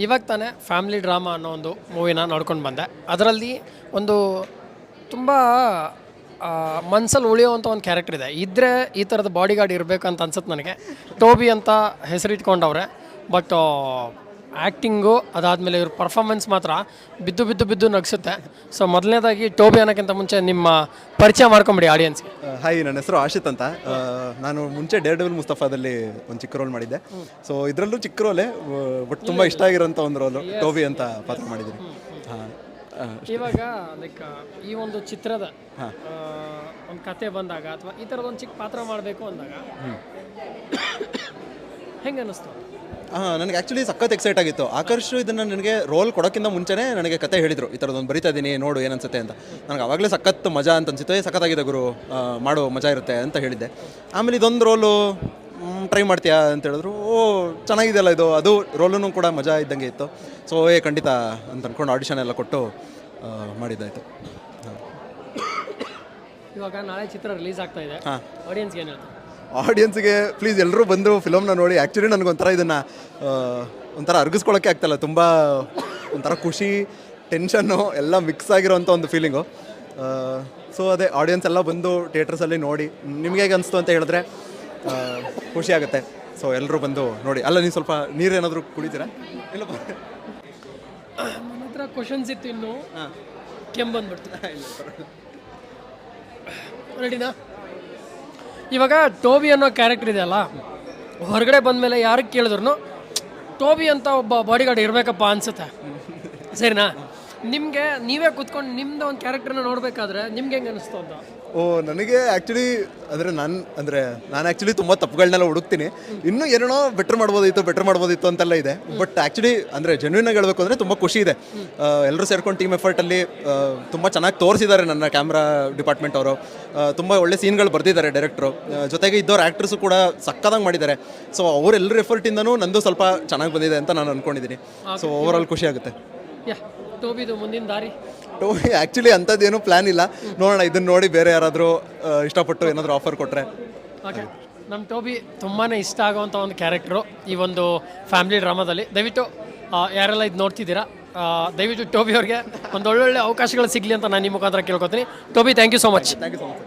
ಇವಾಗ ತಾನೇ family drama ಅನ್ನೋ ಒಂದು ಮೂವಿನ ನೋಡ್ಕೊಂಡು ಬಂದೆ. ಅದರಲ್ಲಿ ಒಂದು ತುಂಬ ಮನ್ಸಲ್ಲಿ ಉಳಿಯುವಂಥ ಒಂದು ಕ್ಯಾರೆಕ್ಟರ್ ಇದೆ. ಇದ್ದರೆ ಈ ಥರದ ಬಾಡಿ ಗಾರ್ಡ್ ಇರಬೇಕು ಅಂತ ಅನ್ಸುತ್ತೆ ನನಗೆ. ಟೋಬಿ ಅಂತ ಹೆಸರಿಟ್ಕೊಂಡವ್ರೆ. ಬಟ್ ಆ್ಯಕ್ಟಿಂಗು ಅದಾದಮೇಲೆ ಇವ್ರ ಪರ್ಫಾರ್ಮೆನ್ಸ್ ಮಾತ್ರ ಬಿದ್ದು ಬಿದ್ದು ಬಿದ್ದು ನಗಿಸುತ್ತೆ. ಸೊ ಮೊದಲನೇದಾಗಿ ಟೋಬಿ ಅನ್ನೋಕ್ಕಿಂತ ಮುಂಚೆ ನಿಮ್ಮ ಪರಿಚಯ ಮಾಡ್ಕೊಂಬಿಡಿ ಆಡಿಯನ್ಸ್ ಹಾಯ್ ನನ್ನ ಹೆಸರು ಆಶಿತ್ ಅಂತ. ಆ, ನಾನು ಮುಂಚೆ ಡೇರ್ ಡೆವಿಲ್ ಮುಸ್ತಫಾದಲ್ಲಿ ಒಂದು ಚಿಕ್ಕ ರೋಲ್ ಮಾಡಿದ್ದೆ. ಸೊ ಇದರಲ್ಲೂ ಚಿಕ್ಕ ರೋಲೇ ಬಟ್ ತುಂಬ ಇಷ್ಟ ಆಗಿರೋಂಥ ಒಂದು ರೋಲು ಟೋಬಿ ಅಂತ ಪಾತ್ರ ಮಾಡಿದ್ದೀನಿ. ಹಾಂ ಇವಾಗ ಲೈಕ್ ಈ ಒಂದು ಚಿತ್ರದ ಒಂದು ಕತೆ ಬಂದಾಗ ಅಥವಾ ಈ ಥರದ ಒಂದು ಚಿಕ್ಕ ಪಾತ್ರ ಮಾಡಬೇಕು ಅಂದಾಗ ಹೆಂಗೆ ಅನ್ನಿಸ್ತು? ಹಾಂ ನನಗೆ ಆ್ಯಕ್ಚುಲಿ ಸಖತ್ ಎಕ್ಸೈಟ್ ಆಗಿತ್ತು. ಆಕರ್ಷ್ ಇದನ್ನು ನನಗೆ ರೋಲ್ ಕೊಡೋಕ್ಕಿಂತ ಮುಂಚೆನೇ ನನಗೆ ಕತೆ ಹೇಳಿದರು. ಈ ಥರದೊಂದು ಬರಿತಾ ಇದ್ದೀನಿ ನೋಡು ಏನನ್ಸುತ್ತೆ ಅಂತ. ನನಗೆ ಆವಾಗಲೇ ಸಖತ್ ಮಜಾ ಅಂತ ಅನ್ಸಿತ್ತು. ಸಖತ್ತಾಗಿದೆ ಗುರು ಮಾಡೋ ಮಜಾ ಇರುತ್ತೆ ಅಂತ ಹೇಳಿದ್ದೆ. ಆಮೇಲೆ ಇದೊಂದು ರೋಲು ಟ್ರೈ ಮಾಡ್ತೀಯಾ ಅಂತ ಹೇಳಿದ್ರು. ಓ ಚೆನ್ನಾಗಿದೆಯಲ್ಲ ಇದು. ಅದು ರೋಲೂ ಕೂಡ ಮಜಾ ಇದ್ದಂಗೆ ಇತ್ತು. ಸೊ ಏ ಖಂಡಿತ ಅಂತ ಅಂದ್ಕೊಂಡು ಆಡಿಷನ್ ಎಲ್ಲ ಕೊಟ್ಟು ಮಾಡಿದ್ದಾಯಿತು. ಇವಾಗ ನಾಳೆ ಚಿತ್ರ ರಿಲೀಸ್ ಆಗ್ತಾ ಇದೆ. ಹಾಂ. ಆಡಿಯನ್ಸ್ಗೆ ಏನು ಹೇಳ್ತಾರೆ? ಆಡಿಯನ್ಸ್ಗೆ ಪ್ಲೀಸ್ ಎಲ್ಲರೂ ಬಂದು ಫಿಲಮ್ನ ನೋಡಿ ಆ್ಯಕ್ಚುಲಿ ನನಗೊಂಥರ ಇದನ್ನು ಒಂಥರ ಅರ್ಗಿಸ್ಕೊಳ್ಳೋಕ್ಕೆ ಆಗ್ತಲ್ಲ ತುಂಬ ಒಂಥರ ಖುಷಿ ಟೆನ್ಷನ್ನು ಎಲ್ಲ ಮಿಕ್ಸ್ ಆಗಿರೋಂಥ ಒಂದು ಫೀಲಿಂಗು ಸೊ ಅದೇ ಆಡಿಯನ್ಸ್ ಎಲ್ಲ ಬಂದು ಥಿಯೇಟರ್ಸಲ್ಲಿ ನೋಡಿ ನಿಮಗೆ ಹೇಗೆ ಅನಿಸ್ತು ಅಂತ ಹೇಳಿದ್ರೆ ಖುಷಿ ಆಗುತ್ತೆ. ಸೊ ಎಲ್ಲರೂ ಬಂದು ನೋಡಿ. ಅಲ್ಲ ನೀವು ಸ್ವಲ್ಪ ನೀರೇನಾದರೂ ಕುಡಿತೀರಾ? ಇಲ್ಲ ನನ್ನ ಹತ್ರ ಕ್ವಶನ್ಸ್ ಇತ್ತು ಇನ್ನು. ಕೆಮ್ಮು ಬಂದ್ಬಿಡ್ತು. ರೆಡಿನಾ ಇವಾಗ ಟೋಬಿ ಅನ್ನೋ ಕ್ಯಾರೆಕ್ಟರ್ ಇದೆಯಲ್ಲ ಹೊರಗಡೆ ಬಂದಮೇಲೆ ಯಾರಿಗೆ ಕೇಳಿದ್ರು ಟೋಬಿ ಅಂತ ಒಬ್ಬ ಬಾಡಿಗಾರ್ಡ್ ಇರಬೇಕಪ್ಪ ಅನ್ಸುತ್ತೆ. ಸರಿನಾ? ನಿಮಗೆ ನೀವೇ ಕೂತ್ಕೊಂಡು ನಿಮ್ಮದು ಒಂದು ಕ್ಯಾರೆಕ್ಟರ್ನ ನೋಡಬೇಕಾದ್ರೆ ನಿಮ್ಗೆ ಹೆಂಗೆ ಅನಿಸ್ತು ಅಂತ? ಓ ನನಗೆ ಆ್ಯಕ್ಚುಲಿ ಅಂದರೆ ನಾನು ಅಂದರೆ ನಾನು ಆ್ಯಕ್ಚುಲಿ ತುಂಬ ತಪ್ಪುಗಳನ್ನೆಲ್ಲ ಹುಡುಕ್ತೀನಿ. ಇನ್ನೂ ಏನೇನೋ ಬೆಟ್ರ್ ಮಾಡ್ಬೋದಿತ್ತು ಬೆಟ್ರ್ ಮಾಡ್ಬೋದಿತ್ತು ಅಂತೆಲ್ಲ ಇದೆ. ಬಟ್ ಆ್ಯಕ್ಚುಲಿ ಅಂದರೆ ಜೆನ್ಯೂನಾಗಿ ಹೇಳಬೇಕು ಅಂದರೆ ತುಂಬ ಖುಷಿ ಇದೆ. ಎಲ್ಲರೂ ಸೇರ್ಕೊಂಡು ಟೀಮ್ ಎಫರ್ಟಲ್ಲಿ ತುಂಬ ಚೆನ್ನಾಗಿ ತೋರಿಸಿದ್ದಾರೆ ನನ್ನ ಕ್ಯಾಮ್ರಾ ಡಿಪಾರ್ಟ್ಮೆಂಟ್ ಅವರು. ತುಂಬ ಒಳ್ಳೆ ಸೀನ್ಗಳು ಬರ್ತಿದ್ದಾರೆ ಡೈರೆಕ್ಟ್ರು ಜೊತೆಗೆ ಇದ್ದವ್ರು ಆ್ಯಕ್ಟ್ರಸ್ಸು ಕೂಡ ಸಕ್ಕದಾಗಿ ಮಾಡಿದ್ದಾರೆ. ಸೊ ಅವರೆಲ್ಲರ ಎಫರ್ಟಿಂದನೂ ನಂದು ಸ್ವಲ್ಪ ಚೆನ್ನಾಗಿ ಬಂದಿದೆ ಅಂತ ನಾನು ಅಂದ್ಕೊಂಡಿದ್ದೀನಿ ಸೊ ಓವರ್ ಖುಷಿ ಆಗುತ್ತೆ. ಯಾ ಟೋಬಿದು ಮುಂದಿನ ದಾರಿ? ಟೋಬಿ ಆ್ಯಕ್ಚುಲಿ ಅಂಥದ್ದೇನು ಪ್ಲ್ಯಾನ್ ಇಲ್ಲ. ನೋಡೋಣ ಇದನ್ನ ನೋಡಿ ಬೇರೆ ಯಾರಾದರೂ ಇಷ್ಟಪಟ್ಟು ಏನಾದರೂ ಆಫರ್ ಕೊಟ್ಟರೆ ಓಕೆ ನಮ್ಮ ಟೋಬಿ ತುಂಬಾ ಇಷ್ಟ ಆಗುವಂಥ ಒಂದು ಕ್ಯಾರೆಕ್ಟ್ರು ಈ ಒಂದು ಫ್ಯಾಮಿಲಿ ಡ್ರಾಮಾದಲ್ಲಿ ದಯವಿಟ್ಟು ಯಾರೆಲ್ಲ ಇದು ನೋಡ್ತಿದ್ದೀರಾ ದಯವಿಟ್ಟು ಟೋಬಿ ಅವ್ರಿಗೆ ಒಂದು ಒಳ್ಳೊಳ್ಳೆ ಅವಕಾಶಗಳು ಸಿಗಲಿ ಅಂತ ನಾನು ನಿಮ್ಮ ಮುಖಾಂತರ ಕೇಳ್ಕೊತೀನಿ. ಟೋಬಿ thank you so much thank you so much